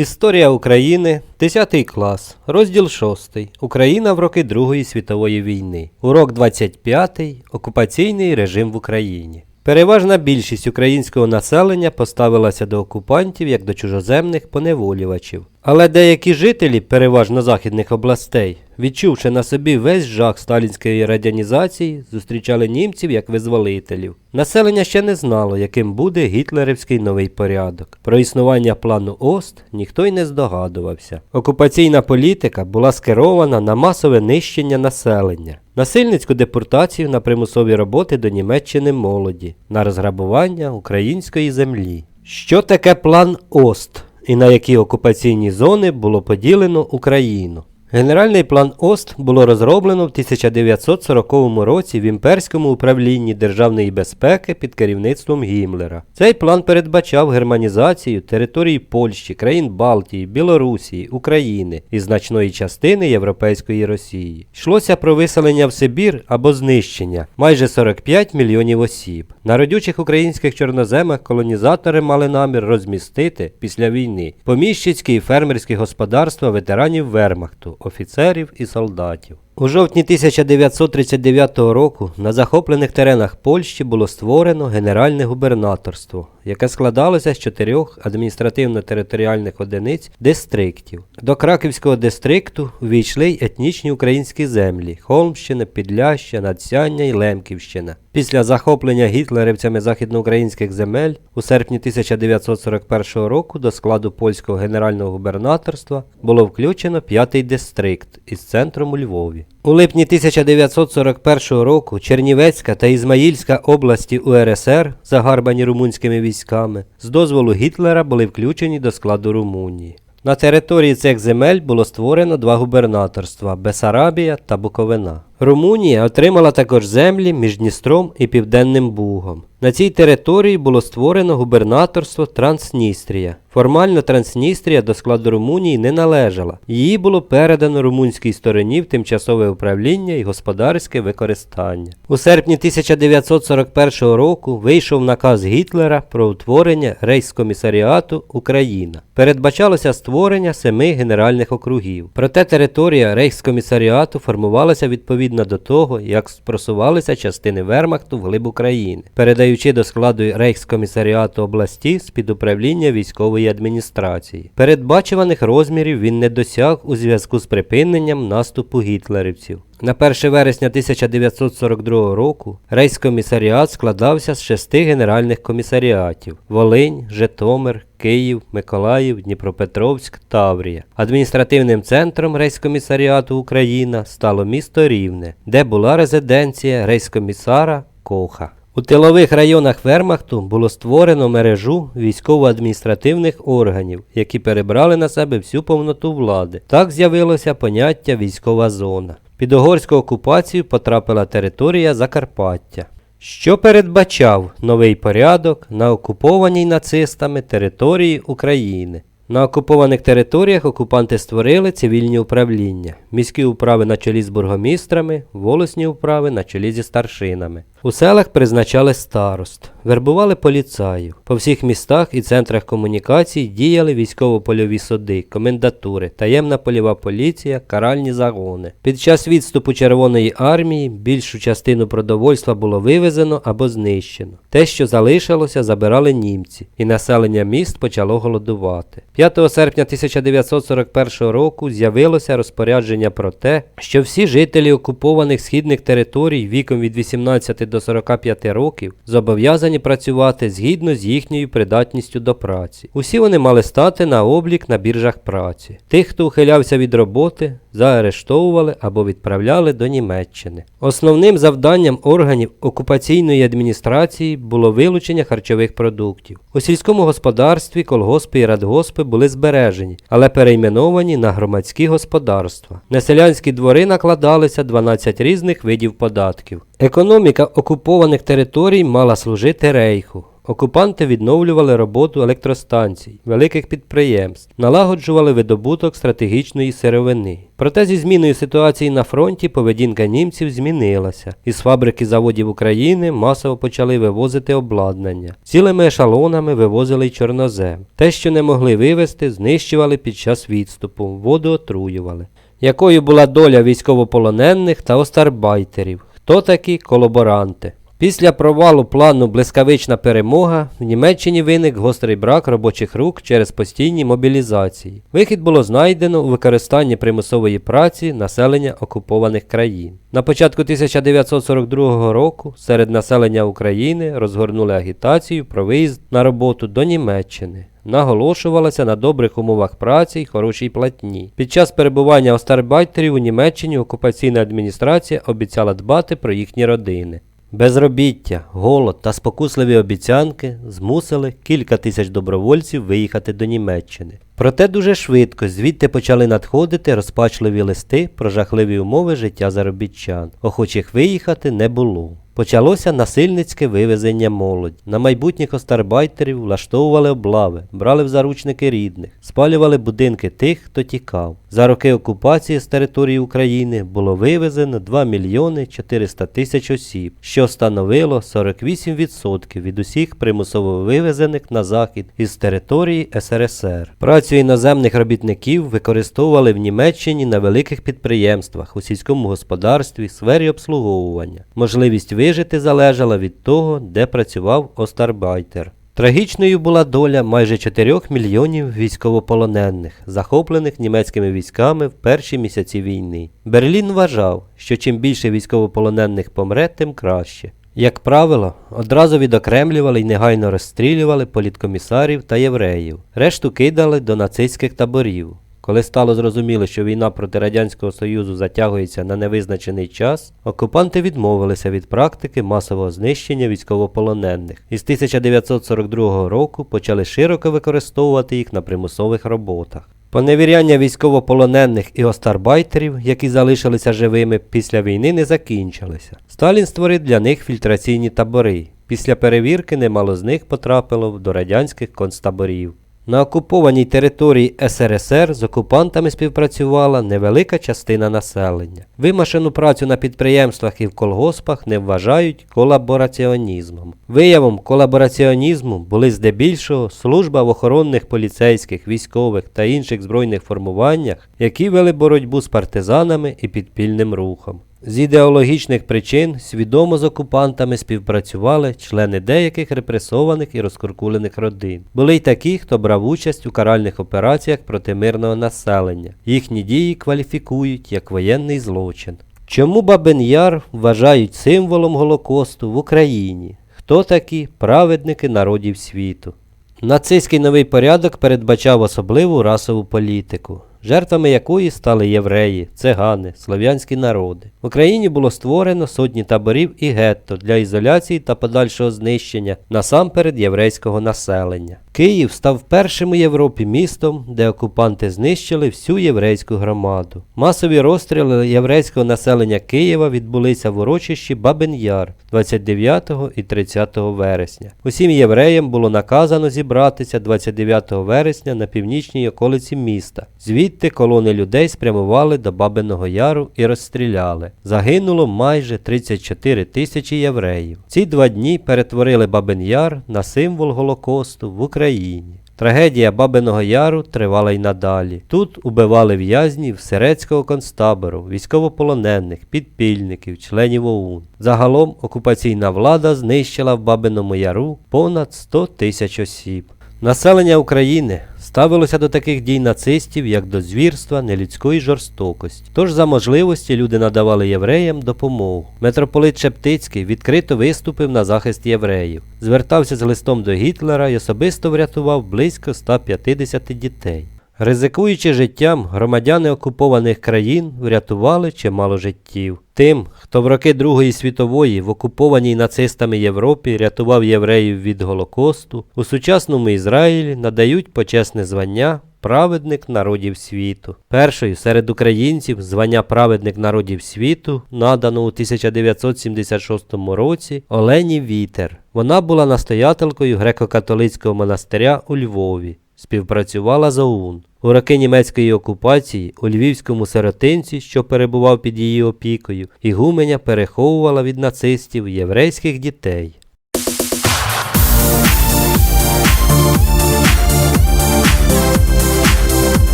Історія України, 10 клас, розділ 6. Україна в роки Другої світової війни. Урок 25. Окупаційний режим в Україні. Переважна більшість українського населення поставилася до окупантів як до чужоземних поневолювачів. Але деякі жителі, переважно західних областей, відчувши на собі весь жах сталінської радянізації, зустрічали німців як визволителів. Населення ще не знало, яким буде гітлерівський новий порядок. Про існування плану ОСТ ніхто й не здогадувався. Окупаційна політика була скерована на масове нищення населення, насильницьку депортацію на примусові роботи до Німеччини молоді, на розграбування української землі. Що таке план ОСТ? і на які окупаційні зони було поділено Україну. Генеральний план ОСТ було розроблено в 1940 році в імперському управлінні державної безпеки під керівництвом Гімлера. Цей план передбачав германізацію території Польщі, країн Балтії, Білорусії, України і значної частини Європейської Росії. Йшлося про виселення в Сибір або знищення майже 45 мільйонів осіб. На родючих українських чорноземах колонізатори мали намір розмістити після війни поміщицькі і фермерські господарства ветеранів Вермахту, офіцерів і солдатів. У жовтні 1939 року на захоплених теренах Польщі було створено Генеральне губернаторство, яке складалося з чотирьох адміністративно-територіальних одиниць дистриктів. До Краківського дистрикту увійшли й етнічні українські землі Холмщина, Підляща, Надсяння і Лемківщина. Після захоплення гітлерівцями західноукраїнських земель у серпні 1941 року до складу польського генерального губернаторства було включено п'ятий дистрикт із центром у Львові. У липні 1941 року Чернівецька та Ізмаїльська області УРСР, загарбані румунськими військами, з дозволу Гітлера були включені до складу Румунії. На території цих земель було створено два губернаторства Бесарабія та Буковина. Румунія отримала також землі між Дністром і Південним Бугом. На цій території було створено губернаторство Трансністрія. Формально Трансністрія до складу Румунії не належала. Її було передано румунській стороні в тимчасове управління і господарське використання. У серпні 1941 року вийшов наказ Гітлера про утворення рейхскомісаріату Україна. Передбачалося створення семи генеральних округів. Проте територія рейхскомісаріату формувалася відповідно до того, як просувалися частини Вермахту вглиб України, передаючи до складу рейхскомісаріату області з-під управління військової адміністрації. Передбачуваних розмірів він не досяг у зв'язку з припиненням наступу гітлерівців. На 1 вересня 1942 року рейскомісаріат складався з шести генеральних комісаріатів: Волинь, Житомир, Київ, Миколаїв, Дніпропетровськ, Таврія. Адміністративним центром рейскомісаріату Україна стало місто Рівне, де була резиденція рейскомісара Коха. У тилових районах Вермахту було створено мережу військово-адміністративних органів, які перебрали на себе всю повноту влади. Так з'явилося поняття військова зона. Під угорську окупацію потрапила територія Закарпаття. Що передбачав новий порядок на окупованій нацистами території України? На окупованих територіях окупанти створили цивільні управління, міські управи на чолі з бургомістрами, волосні управи на чолі зі старшинами. У селах призначали старост, вербували поліцаїв. По всіх містах і центрах комунікацій діяли військово-польові суди, комендатури, таємна польова поліція, каральні загони. Під час відступу Червоної армії більшу частину продовольства було вивезено або знищено. Те, що залишилося, забирали німці, і населення міст почало голодувати. 5 серпня 1941 року з'явилося розпорядження про те, що всі жителі окупованих східних територій віком від 18 до 45 років зобов'язані працювати згідно з їхньою придатністю до праці. Усі вони мали стати на облік на біржах праці. Тих, хто ухилявся від роботи, заарештовували або відправляли до Німеччини. Основним завданням органів окупаційної адміністрації було вилучення харчових продуктів. У сільському господарстві колгоспи і радгоспи були збережені, але перейменовані на громадські господарства. На селянські двори накладалися 12 різних видів податків. Економіка окупованих територій мала служити рейху. Окупанти відновлювали роботу електростанцій, великих підприємств, налагоджували видобуток стратегічної сировини. Проте зі зміною ситуації на фронті поведінка німців змінилася. Із фабрики заводів України масово почали вивозити обладнання. Цілими ешалонами вивозили чорнозем. Те, що не могли вивезти, знищували під час відступу, воду отруювали. Якою була доля військовополонених та остарбайтерів? Хто такі колаборанти? Після провалу плану Блискавична перемога в Німеччині виник гострий брак робочих рук через постійні мобілізації. Вихід було знайдено у використанні примусової праці населення окупованих країн. На початку 1942 року серед населення України розгорнули агітацію про виїзд на роботу до Німеччини. Наголошувалося на добрих умовах праці й хорошій платні. Під час перебування остарбайтерів у Німеччині окупаційна адміністрація обіцяла дбати про їхні родини. Безробіття, голод та спокусливі обіцянки змусили кілька тисяч добровольців виїхати до Німеччини. Проте дуже швидко звідти почали надходити розпачливі листи про жахливі умови життя заробітчан. Охочих виїхати не було. Почалося насильницьке вивезення молоді. На майбутніх остарбайтерів влаштовували облави, брали в заручники рідних, спалювали будинки тих, хто тікав. За роки окупації з території України було вивезено 2 мільйони 400 тисяч осіб, що становило 48% від усіх примусово вивезених на захід із території СРСР. Працю іноземних робітників використовували в Німеччині на великих підприємствах у сільському господарстві, сфері обслуговування. Можливість вижити залежала від того, де працював остарбайтер. Трагічною була доля майже 4 мільйонів військовополонених, захоплених німецькими військами в перші місяці війни. Берлін вважав, що чим більше військовополонених помре, тим краще. Як правило, одразу відокремлювали і негайно розстрілювали політкомісарів та євреїв, решту кидали до нацистських таборів. Коли стало зрозуміло, що війна проти Радянського Союзу затягується на невизначений час, окупанти відмовилися від практики масового знищення військовополонених і з 1942 року почали широко використовувати їх на примусових роботах. Поневіряння військовополонених і остарбайтерів, які залишилися живими після війни, не закінчилися. Сталін створив для них фільтраційні табори. Після перевірки немало з них потрапило до радянських концтаборів. На окупованій території СРСР з окупантами співпрацювала невелика частина населення. Вимашену працю на підприємствах і в колгоспах не вважають колабораціонізмом. Виявом колабораціонізму були здебільшого служба в охоронних поліцейських, військових та інших збройних формуваннях, які вели боротьбу з партизанами і підпільним рухом. З ідеологічних причин свідомо з окупантами співпрацювали члени деяких репресованих і розкуркулених родин. Були й такі, хто брав участь у каральних операціях проти мирного населення. Їхні дії кваліфікують як воєнний злочин. Чому Бабин Яр вважають символом Голокосту в Україні? Хто такі праведники народів світу? Нацистський новий порядок передбачав особливу расову політику, жертвами якої стали євреї, цигани, слов'янські народи. В Україні було створено сотні таборів і гетто для ізоляції та подальшого знищення насамперед єврейського населення. Київ став першим у Європі містом, де окупанти знищили всю єврейську громаду. Масові розстріли єврейського населення Києва відбулися в урочищі Бабин Яр 29 і 30 вересня. Усім євреям було наказано зібратися 29 вересня на північній околиці міста. Звідти колони людей спрямували до Бабиного Яру і розстріляли. Загинуло майже 34 тисячі євреїв. Ці два дні перетворили Бабин Яр на символ Голокосту в Україні. Трагедія Бабиного Яру тривала й надалі. Тут убивали в'язнів Сирецького концтабору, військовополонених, підпільників, членів ОУН. Загалом окупаційна влада знищила в Бабиному Яру понад 100 тисяч осіб. Населення України ставилося до таких дій нацистів як до звірства, нелюдської жорстокості. Тож за можливості люди надавали євреям допомогу. Митрополит Шептицький відкрито виступив на захист євреїв, звертався з листом до Гітлера і особисто врятував близько 150 дітей. Ризикуючи життям, громадяни окупованих країн врятували чимало життів. Тим, хто в роки Другої світової в окупованій нацистами Європі рятував євреїв від Голокосту, у сучасному Ізраїлі надають почесне звання праведник народів світу. Першою серед українців звання праведник народів світу надано у 1976 році Олені Вітер. Вона була настоятелькою греко-католицького монастиря у Львові. Співпрацювала з ОУН. У роки німецької окупації у львівському сиротинці, що перебував під її опікою, ігуменя переховувала від нацистів єврейських дітей.